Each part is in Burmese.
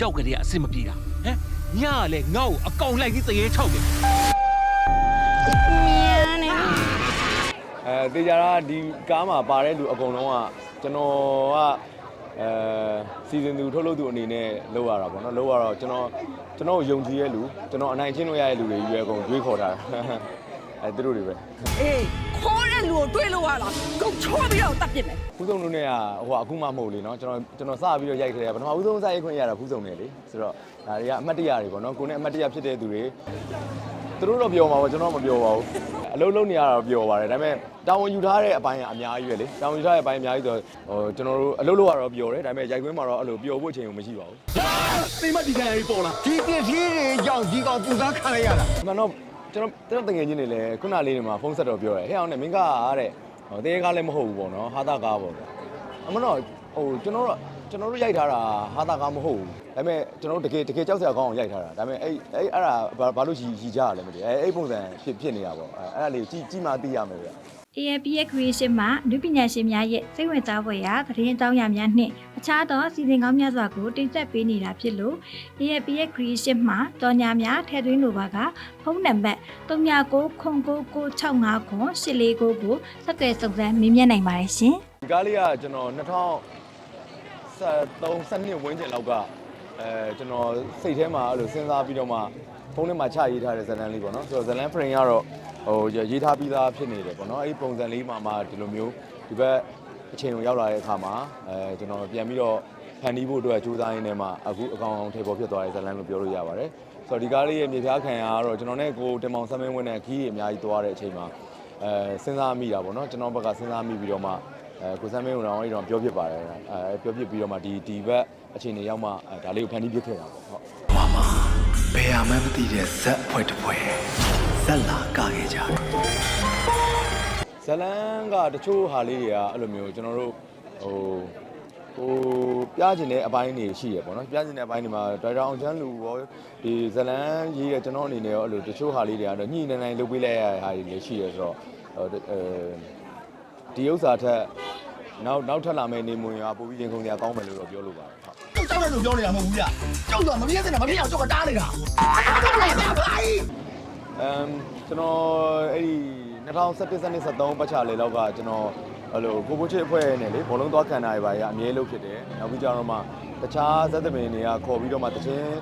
ကြောက်ကလေးကအဆင်မပြေတာဟမ်ညကလည်းငါ့ကိုအကောင်လိုက်ပြီးတရေချောက်တယ်အဲတေချာတာဒီကားမှာပါတဲ့လူအကုန်လုံးကကျွန်တော်ကအဲစီဇန်သူထုတ်လုပ်သူအနေနဲ့လုပ်ရတာပေါ့နော်လုပ်ရတော့ကျွန်တော်ကျွန်တော်ကိုယုံကြည်ရဲ့လူကျွန်တော်အနိုင်ချင်းလို့ရတဲ့လူတွေရွေးအကုန်ရွေးခေါ်တာအဲသူတို့တွေပဲအေးခေါ်တဲ့လူကိုတွေးလို့ရလားကုတ်ချောပြီးတော့တတ်ပြစ်မယ် ဖူးစုံတို့နဲ့ကဟိုကအခုမှမဟုတ်လေနော်ကျွန်တော်ကျွန်တော်စပြီးတော့ရိုက်ခဲ့တယ်ပထမဦးဆုံးစရိုက်ခွင့်ရတာဖူးစုံနဲ့လေဆိုတော့ဒါတွေကအမှတ်တရတွေပေါ့နော်ကိုနဲ့အမှတ်တရဖြစ်တဲ့သူတွေသူတို့တော့ပြောမှာပေါ့ကျွန်တော်မပြောပါဘူးအလုံးလုံးနေရတာတော့ပြောပါတယ်ဒါပေမဲ့တာဝန်ယူထားတဲ့အပိုင်းကအများကြီးပဲလေတာဝန်ယူထားတဲ့အပိုင်းအများကြီးဆိုတော့ဟိုကျွန်တော်တို့အလုံးလုံးကတော့ပြောတယ်ဒါပေမဲ့ရိုက်ခွင့်မှာတော့အဲ့လိုပြောဖို့အချိန်မရှိပါဘူးသိမဒီကလေးပေါ်လာဒီပစ္စည်းတွေကြောင့်ဒီကောင်ပူစားခံလိုက်ရတာအမှန်တော့ကျွန်တော်ကျွန်တော်တငယ်ချင်းတွေလည်းခုနလေးတွေမှာဖုန်းဆက်တော့ပြောတယ်ဟဲ့အောင်နဲ့မင်းကအားတဲ့ ဟိုတင်းကားလည်းမဟုတ်ဘူးပေါ့နော်ဟာတာကားပေါ့ဗျအမှန်တော့ဟိုကျွန်တော်တို့ကျွန်တော်တို့ရိုက်ထားတာဟာတာကားမဟုတ်ဘူးဒါပေမဲ့ကျွန်တော်တို့တကယ်တကယ်ကြောက်စရာကောင်းအောင်ရိုက်ထားတာဒါပေမဲ့အဲ့အဲ့အဲ့ဒါဘာဘာလို့ရီရီကြရလဲမသိဘူးအဲ့အဲ့ပုံစံဖြစ်ဖြစ်နေတာပေါ့အဲ့အဲ့ဒါလေးကိုကြည့်ကြည့်မှသိရမယ်ဗျ AAP ရဲ့ creation မှာလူပညာရှင်များရဲ့စိတ်ဝင်စားဖွယ်ရာသတင်းအကြောင်းအရာများနှင့်အခြားသောစီစဉ်ကောင်းများစွာကိုတင်ဆက်ပေးနေတာဖြစ်လို့ AAP ရဲ့ creation မှာတော်ညာများထည့်သွင်းလိုပါကဖုန်းနံပါတ်399965ခွန်849ကိုဆက်သွယ်စုံစမ်းမေးမြန်းနိုင်ပါတယ်ရှင်။ဒီကားလေးကကျွန်တော်2013 12ဝန်းကျင်လောက်ကအဲကျွန်တော်စိတ်ထဲမှာအဲ့လိုစဉ်းစားပြီးတော့မှဖုန်းထဲမှာချရေးထားတဲ့ဇာတ်လမ်းလေးပေါ့နော်ဆိုတော့ဇာတ်လမ်း frame ကတော့ ဟိုရေးထားပြီးသားဖြစ်နေတယ်ပေါ့နော်အဲ့ဒီပုံစံလေးမှာမှဒီလိုမျိုးဒီဘက်အချိန်ကိုရောက်လာတဲ့အခါမှာအဲကျွန်တော်ပြန်ပြီးတော့ဖန်တီးဖို့အတွက်ကြိုးစားရင်းနဲ့မှအခုအကောင်အောင်ထေပေါ်ဖြစ်သွားတဲ့ဇာတ်လမ်းလို့ပြောလို့ရပါတယ်ဆိုတော့ဒီကားလေးရဲ့မြေပြားခံရကတော့ကျွန်တော်နဲ့ကိုတင်မောင်ဆမ်းမင်းဝင်းနဲ့ခီးကြီးအများကြီးသွားတဲ့အချိန်မှာအဲစဉ်းစားမိတာပေါ့နော်ကျွန်တော်ဘက်ကစဉ်းစားမိပြီးတော့မှအဲကိုစမ်းမင်းကိုတော့အဲ့တော့ပြောပြပါတယ်အဲပြောပြပြီးတော့မှဒီဒီဘက်အခြေအနေရောက်မှအဲဒါလေးကိုဖန်တီးပြခဲ့တာပေါ့ဟုတ်မမဘယ်ဟာမှမသိတဲ့ဇက်ဖွဲ့တစ်ဖွဲ့ ဇက်လာကခဲ့ကြတယ်ဇလန်းကတချို့ဟာလေးတွေကအဲ့လိုမျိုးကျွန်တော်တို့ဟိုဟိုပြကျင်တဲ့အပိုင်းတွေရှိရပေါ့နော်ပြကျင်တဲ့အပိုင်းတွေမှာဒရိုက်တာအောင်ချမ်းလူရောဒီဇလန်းရေးတဲ့ကျွန်တော်အနေနဲ့ရောအဲ့လိုတချို့ဟာလေးတွေကတော့ညှိနေနိုင်လုပ်ပေးလိုက်ရတဲ့ဟာတွေလည်းရှိရဆိုတော့အဲဒီဥစ္စာထက်နောက်နောက်ထပ်လာမယ့်နေမွေကပိုပြီးရင်ခုန်စရာကောင်းမယ်လို့တော့ပြောလို့ပါတယ်ဟုတ်ကြောက်တယ်လို့ပြောနေတာမဟုတ်ဘူးဗျကြောက်တော့မပြည့်စင်တာမပြည့်အောင်ကြောက်ကတားနေတာကြောက်တယ်ဗျာဘာကြီး အမ်ကျွန်တော်အဲ့ဒီ2017 2013ပတ်ချလေလောက်ကကျွန်တော်အဲ့လိုကိုပိုချစ်အဖွဲ့နဲ့လေဘောလုံးသွားခံတာတွေပါရအမြဲလုပ်ဖြစ်တယ်နောက်ပြီးကြတော့မှတခြားဇက်သမင်တွေကခေါ်ပြီးတော့မှတချင်း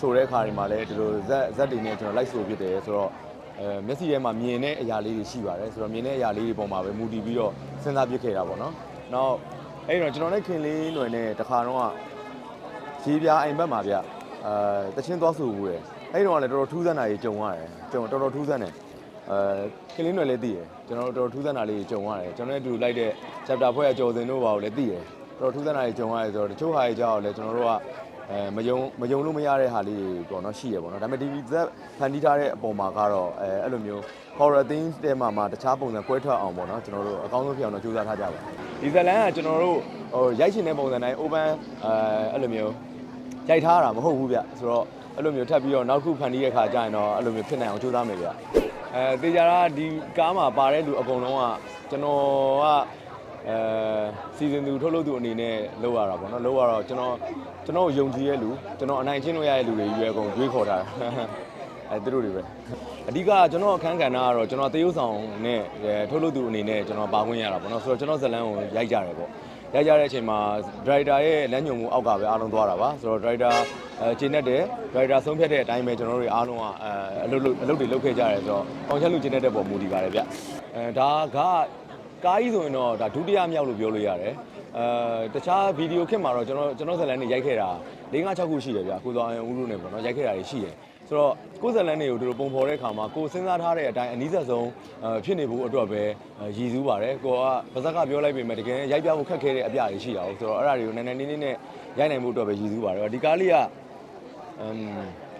ဆိုတဲ့ခါတွေမှာလည်းဒီလိုဇက်ဇက်တွေနဲ့ကျွန်တော်လိုက်ဆိုဖြစ်တယ်ဆိုတော့အဲမျက်စိထဲမှာမြင်တဲ့အရာလေးတွေရှိပါတယ်ဆိုတော့မြင်တဲ့အရာလေးတွေပုံမှာပဲမူတည်ပြီးတော့စဉ်းစားပြစ်ခဲ့တာပေါ့နော်နောက်အဲ့တော့ကျွန်တော်နဲ့ခင်လေးຫນွယ်နဲ့တခါတော့ကရေးပြအိမ်ဘက်မှာဗျအဲတချင်းသွားဆိုဘူးတယ် အဲ့ဒီတော့ကလည်းတော်တော်ထူးဆန်းတာကြီးကြုံရတယ်ကြုံတော်တော်ထူးဆန်းတယ်အဲကလင်းတွေလည်းသိတယ်ကျွန်တော်တို့တော်တော်ထူးဆန်းတာလေးကြုံရတယ်ကျွန်တော်နဲ့အတူလိုက်တဲ့ chapter ဖွဲ့အကျော်စင်တို့ပါကိုလည်းသိတယ်တော်တော်ထူးဆန်းတာကြီးကြုံရတယ်ဆိုတော့တချို့ဟာကြီးကြောက်လည်းကျွန်တော်တို့ကအဲမယုံမယုံလို့မရတဲ့ဟာလေးတွေပေါ့နော်ရှိရပေါ့နော်ဒါပေမဲ့ TV ဇက်ဖန်တီးထားတဲ့အပေါ်မှာကတော့အဲအဲ့လိုမျိုး horror things တဲမှာမှာတခြားပုံစံကွဲထွက်အောင်ပေါ့နော်ကျွန်တော်တို့အကောင်းဆုံးဖြစ်အောင်တော့ကြိုးစားထားကြပါဒီဇလန်ကကျွန်တော်တို့ဟိုရိုက်ရှင်တဲ့ပုံစံတိုင်း open အဲအဲ့လိုမျိုးရိုက်ထားတာမဟုတ်ဘူးဗျဆိုတော့ အဲ့လိုမျိုးထပ်ပြီးတော့နောက်တစ်ခုဖန်တီးတဲ့ခါကျရင်တော့အဲ့လိုမျိုးဖြစ်နိုင်အောင်ကြိုးစားမယ်ဗျအဲတေချာတာဒီကားမှာပါတဲ့လူအကုန်လုံးကကျွန်တော်ကအဲစီဇန်သူထုတ်လုပ်သူအနေနဲ့လုပ်ရတာပေါ့နော်လုပ်ရတော့ကျွန်တော်ကျွန်တော်ကိုယုံကြည်ရဲ့လူကျွန်တော်အနိုင်ချင်းလို့ရတဲ့လူတွေရွေးအကုန်ရွေးခေါ်တာအဲသူတို့တွေပဲအဓိကကျွန်တော်အခန်းကဏ္ဍကတော့ကျွန်တော်သေယုပ်ဆောင်နဲ့အဲထုတ်လုပ်သူအနေနဲ့ကျွန်တော်ပါခွင့်ရတာပေါ့နော်ဆိုတော့ကျွန်တော်ဇလန်းကိုရိုက်ကြတယ်ပေါ့ ရိုက်ကြတဲ့အချိန်မှာဒရိုက်တာရဲ့လမ်းညွှန်မှုအောက်ကပဲအားလုံးသွားတာပါဆိုတော့ဒရိုက်တာအဲခြေနဲ့တယ်ဒရိုက်တာဆုံးဖြတ်တဲ့အတိုင်းပဲကျွန်တော်တို့အားလုံးကအဲအလုပ်လုပ်အလုပ်တွေလုပ်ခဲ့ကြတယ်ဆိုတော့အောင်ချက်လူခြေနဲ့တဲ့ပုံမူတည်ပါတယ်ဗျအဲဒါကကားကြီးဆိုရင်တော့ဒါဒုတိယမြောက်လို့ပြောလို့ရတယ်အဲတခြားဗီဒီယိုခစ်မှာတော့ကျွန်တော်ကျွန်တော်ဇလန်းနေရိုက်ခဲ့တာ၄၅6ခုရှိတယ်ဗျကိုသွားအောင်ဦးလို့နေပေါ့နော်ရိုက်ခဲ့တာတွေရှိတယ် ဆိုတော့ကိုယ်ဇလန်းတွေကိုတို့ပုံဖော်တဲ့အခါမှာကိုယ်စဉ်းစားထားတဲ့အတိုင်းအနည်းဆက်ဆုံးအဲဖြစ်နေဖို့အတွက်ပဲအဲရည်စူးပါတယ်ကိုကပါဇက်ကပြောလိုက်ပေမဲ့တကယ်ရိုက်ပြဖို့ခက်ခဲတဲ့အပြတွေရှိတာဟုတ်ဆိုတော့အဲ့ဒါတွေကိုနည်းနည်းလေးလေးနဲ့ရိုက်နိုင်ဖို့အတွက်ပဲရည်စူးပါတယ်ဒီကားလေးကအမ်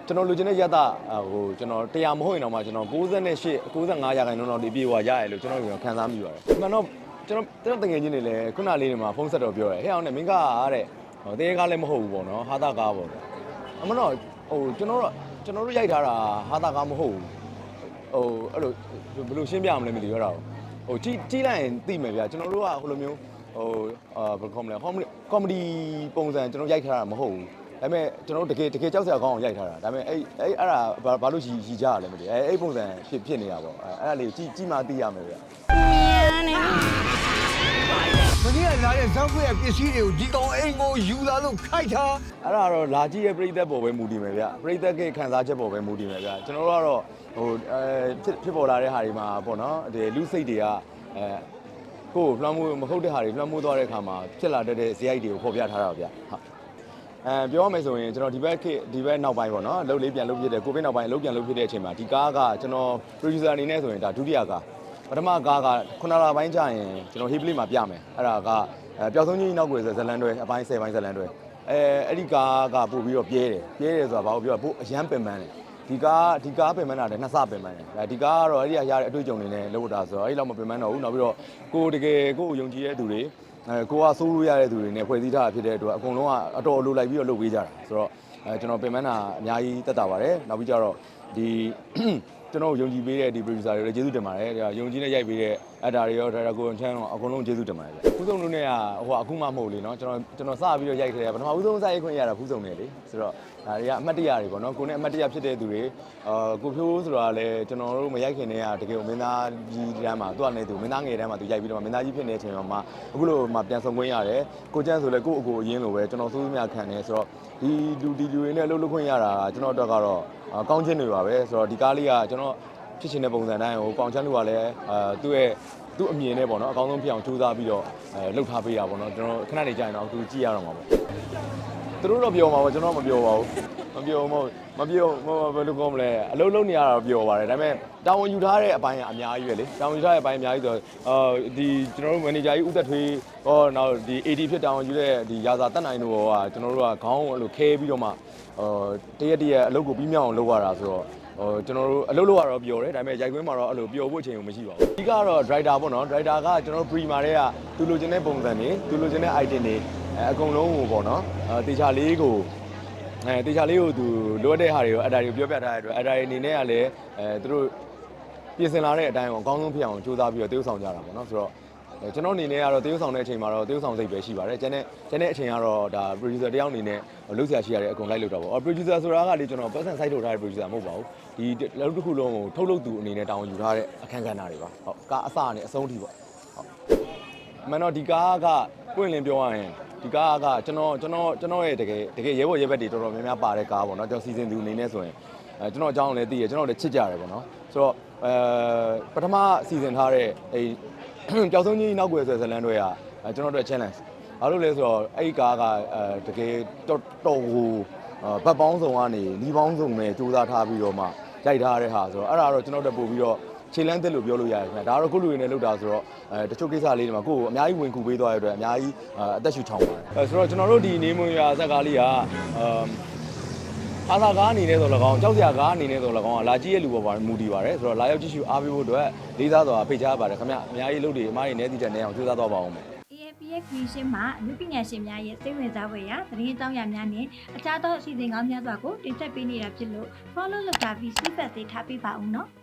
ကျွန်တော်လူချင်းတဲ့ရတာဟိုကျွန်တော်တရားမဟုတ်ရင်တော့မှကျွန်တော်68 95ရာခိုင်နှုန်းတော့ဒီပြေဝရရလို့ကျွန်တော်ခံစားမိပါတယ်အမှန်တော့ကျွန်တော်ကျွန်တော်တငယ်ချင်းတွေလည်းခုနလေးတွေမှာဖုန်းဆက်တော့ပြောတယ်ဟဲ့အောင်နဲ့မင်းကအားတဲ့ဟိုတေးကားလည်းမဟုတ်ဘူးပေါ့နော်ဟာတာကားပေါ့ဗျအမှန်တော့ဟိုကျွန်တော်တို့ ကျွန်တော်တို့ရိုက်ထားတာဟာတာကားမဟုတ်ဘူးဟိုအဲ့လိုဘယ်လိုရှင်းပြမလဲမသိဘူးအဲ့ဒါဟိုကြည့်ကြည့်လိုက်ရင်သိမယ်ဗျကျွန်တော်တို့ကဟိုလိုမျိုးဟိုအာဘယ်လိုခေါ်မလဲကောမဒီပုံစံကျွန်တော်ရိုက်ထားတာမဟုတ်ဘူးဟဒါပေမဲ့ကျွန်တော်တို့တကယ်တကယ်ကြောက်စရာကောင်းအောင်ရိုက်ထားတာဒါပေမဲ့အဲ့အဲ့အဲ့ဒါဘာဘာလို့ရီရီကြရလဲမသိဘူးအဲ့အဲ့ပုံစံဖြစ်ဖြစ်နေတာပေါ့အဲ့အဲ့ဒါလေးကိုကြည့်ကြည့်မှသိရမယ်ဗျ မင်းကလာတဲ့ဇောက်ခွေရဲ့ပစ္စည်းတွေကိုဒီကောင်အိမ်ကိုယူလာလို့ခိုက်တာအဲ့ဒါတော့လာကြည့်ရဲ့ပြိသက်ပေါ်ပဲမူတည်မယ်ဗျပြိသက်ကခံစားချက်ပေါ်ပဲမူတည်မယ်ဗျကျွန်တော်တို့ကတော့ဟိုအဲဖြစ်ဖြစ်ပေါ်လာတဲ့ဟာတွေမှာပေါ့နော်ဒီလူစိတ်တွေကအဲကိုယ်လွှမ်းမိုးမဟုတ်တဲ့ဟာတွေလွှမ်းမိုးသွားတဲ့အခါမှာဖြစ်လာတတ်တဲ့ဇယိုက်တွေကိုဖော်ပြထားတာဗျဟုတ်အဲပြောရမယ်ဆိုရင်ကျွန်တော်ဒီဘက်ခေတ်ဒီဘက်နောက်ပိုင်းပေါ့နော်အလုပ်လေးပြန်လုပ်ဖြစ်တဲ့ကိုဗစ်နောက်ပိုင်းအလုပ်ပြန်လုပ်ဖြစ်တဲ့အချိန်မှာဒီကားကကျွန်တော် producer အနေနဲ့ဆိုရင်ဒါဒုတိယကား ပထမကားကခုနလပိုင်းကြာရင်ကျွန်တော် Heavily မှာပြမယ်အဲ့ဒါကအဲပျောက်ဆုံးကြီးနောက်ွယ်ဆိုဇလန်တွဲအပိုင်း10ပိုင်းဇလန်တွဲအဲအဲ့ဒီကားကပို့ပြီးတော့ပြဲတယ်ပြဲတယ်ဆိုတာဘာလို့ပြောပို့အရန်ပင်ပန်းတယ်ဒီကားဒီကားပင်ပန်းတာလည်းနှစ်ဆပင်ပန်းတယ်အဲဒီကားကတော့အဲ့ဒီကရတဲ့အတွေ့အကြုံတွေနဲ့လုပ်တာဆိုတော့အဲ့ဒီလောက်မပင်ပန်းတော့ဘူးနောက်ပြီးတော့ကိုတကယ်ကိုကိုယုံကြည်တဲ့သူတွေအဲကိုကစိုးလို့ရတဲ့သူတွေနဲ့ဖွဲ့စည်းထားတာဖြစ်တဲ့အတွက်အကုန်လုံးကအတော်လိုလိုက်ပြီးတော့လုပ်ပေးကြတာဆိုတော့အဲကျွန်တော်ပင်ပန်းတာအများကြီးတက်တာပါတယ်နောက်ပြီးကြတော့ဒီ ကျွန်တော်ယုံကြည်ပေးတဲ့ဒီ producer တွေလည်းကျေးဇူးတင်ပါတယ်ဒါယုံကြည်နဲ့ရိုက်ပေးတဲ့ actor တွေရော director ကိုချမ်းတော့အကုန်လုံးကျေးဇူးတင်ပါတယ်ဗျဖူးစုံတို့နဲ့ကဟိုအခုမှမဟုတ်လေနော်ကျွန်တော်ကျွန်တော်စပြီးတော့ရိုက်ခဲ့တယ်ပထမဦးဆုံးစရိုက်ခွင့်ရတာဖူးစုံနဲ့လေဆိုတော့ဒါတွေကအမှတ်တရတွေပေါ့နော်ကိုနဲ့အမှတ်တရဖြစ်တဲ့သူတွေအာကိုဖြိုးဆိုတာလည်းကျွန်တော်တို့မရိုက်ခင်တည်းကတကယ်ကိုမင်းသားကြီးတန်းမှာသူကလည်းသူမင်းသားငယ်တန်းမှာသူရိုက်ပြီးတော့မင်းသားကြီးဖြစ်နေတဲ့အချိန်မှာအခုလိုမှပြန်ဆောင်ခွင့်ရတယ်ကိုချမ်းဆိုလည်းကို့အကိုအရင်လိုပဲကျွန်တော်စိုးစမြခံနေဆိုတော့ဒီလူဒီလူတွေနဲ့လှုပ်လှုပ်ခွင့်ရတာကျွန်တော်အတွက်ကတော့ ကောင်းချင်းတွေပါပဲဆိုတော့ဒီကားလေးကကျွန်တော်ဖြစ်ချင်တဲ့ပုံစံတိုင်းကိုကောင်ချမ်းလူကလည်းအဲသူ့ရဲ့သူ့အမြင်နဲ့ပေါ့နော်အကောင်းဆုံးဖြစ်အောင်ကြိုးစားပြီးတော့အဲလှုပ်ထားပေးတာပေါ့နော်ကျွန်တော်ခဏနေကြာရင်တော့သူကြည့်ရတော့မှာပေါ့ သူတို့တော့ပြောမှာပေါ့ကျွန်တော်မပြောပါဘူးမပြောမဟုတ်မပြောမဘယ်လိုကောမလဲအလုံးလုံးနေရတာတော့ပြောပါတယ်ဒါပေမဲ့တာဝန်ယူထားတဲ့အပိုင်းကအများကြီးပဲလေတာဝန်ယူထားတဲ့အပိုင်းအများကြီးဆိုတော့အာဒီကျွန်တော်တို့မန်နေဂျာကြီးဦးသက်ထွေးဟောနောက်ဒီ AD ဖြစ်တာဝန်ယူတဲ့ဒီရာဇာတက်နိုင်တို့ကကျွန်တော်တို့ကခေါင်းကိုအဲ့လိုခဲပြီးတော့မှအာတရက်တရက်အလုပ်ကိုပြီးမြောက်အောင်လုပ်ရတာဆိုတော့ဟိုကျွန်တော်တို့အလုပ်လုပ်ရတော့ပျော်တယ်ဒါပေမဲ့ရိုက်ခွင်းမှာတော့အဲ့လိုပျော်ဖို့အချိန်ကိုမရှိပါဘူးအဓိကတော့ driver ပေါ့နော် driver ကကျွန်တော် pre မှာတဲ့ကသူလိုချင်တဲ့ပုံစံတွေသူလိုချင်တဲ့ item တွေ အဲအကုန်လုံးကိုပေါ့နော်အဲတေချာလေးကိုအဲတေချာလေးကိုသူလိုအပ်တဲ့ဟာတွေကိုအတားတွေကိုပြောပြထားတဲ့အတွက်အတားတွေအနေနဲ့ကလည်းအဲသူတို့ပြင်ဆင်လာတဲ့အတိုင်းကိုအကောင်းဆုံးဖြစ်အောင်ကြိုးစားပြီးတော့တရုပ်ဆောင်ကြတာပေါ့နော်ဆိုတော့အဲကျွန်တော်အနေနဲ့ကတော့တရုပ်ဆောင်တဲ့အချိန်မှာတော့တရုပ်ဆောင်စိတ်ပဲရှိပါတယ်။ကျန်တဲ့ကျန်တဲ့အချိန်ကတော့ဒါ producer တယောက်အနေနဲ့လှုပ်ရှားရှိရတဲ့အကုန်လိုက်လုပ်တာပေါ့။ producer ဆိုတာကလေကျွန်တော် person site ထုတ်ထားတဲ့ producer မဟုတ်ပါဘူး။ဒီလောက်တစ်ခုလုံးကိုထုတ်လုပ်သူအနေနဲ့တာဝန်ယူထားတဲ့အခန်းကဏ္ဍတွေပါ။ဟုတ်ကားအစနဲ့အဆုံးထိပေါ့။ဟုတ်။မန်တော့ဒီကားကပွင့်လင်းပြောရရင် ဒီကားကကျွန်တော်ကျွန်တော်ကျွန်တော်ရဲ့တကယ်တကယ်ရဲဘော်ရဲဘက်တွေတော်တော်များများပါတဲ့ကားပေါ့နော်။ကျွန်တော်စီစဉ်သူအနေနဲ့ဆိုရင်အဲကျွန်တော်အကြောင်းလည်းသိရကျွန်တော်လည်းချစ်ကြတယ်ပေါ့နော်။ဆိုတော့အဲပထမစီစဉ်ထားတဲ့အဲပျောက်ဆုံးကြီးနောက်ွယ်ဆိုတဲ့ဇလန်တွေကအဲကျွန်တော်တို့ challenge ဘာလို့လဲဆိုတော့အဲ့ဒီကားကအဲတကယ်တော်တော်ဟိုဘတ်ပေါင်းစုံကနေလီပေါင်းစုံနဲ့စူးစမ်းထားပြီးတော့မှရိုက်ထားတဲ့ဟာဆိုတော့အဲ့ဒါတော့ကျွန်တော်တို့ပို့ပြီးတော့ ခြေလန်းတက်လို့ပြောလို့ရတယ်ခင်ဗျာဒါကတော့ကိုယ့်လူတွေနဲ့လုပ်တာဆိုတော့အဲတချို့ကိစ္စလေးတွေမှာကိုယ့်ကိုအများကြီးဝင်ကူပေးသွားရတဲ့အတွက်အများကြီးအသက်ရှူချောင်းပါတယ်အဲဆိုတော့ကျွန်တော်တို့ဒီနေမွန်ရာဇက်ကားလေးကအမ်ဟာသာကားအနေနဲ့ဆိုတော့၎င်းကြောက်စရာကားအနေနဲ့ဆိုတော့၎င်းကလာကြည့်ရဲ့လူပေါ်ပါမူတည်ပါတယ်ဆိုတော့လာရောက်ကြည့်ရှုအားပေးဖို့အတွက်လေးစားစွာဖိတ်ကြားပါတယ်ခင်ဗျအများကြီးလုပ်တွေအမားကြီးနဲတည်တဲ့နေအောင်ကြိုးစားသွားပါအောင်မယ် AFP ရဲ့ creation မှာအမှုပညာရှင်များရဲ့စိတ်ဝင်စားဖွယ်ရာသတင်းအကြောင်းအရာများနဲ့အခြားသောအစီအစဉ်ကောင်းများစွာကိုတင်ဆက်ပေးနေတာဖြစ်လို့ follow လုပ်တာပြီး feedback တွေထားပေးပါဦးနော်။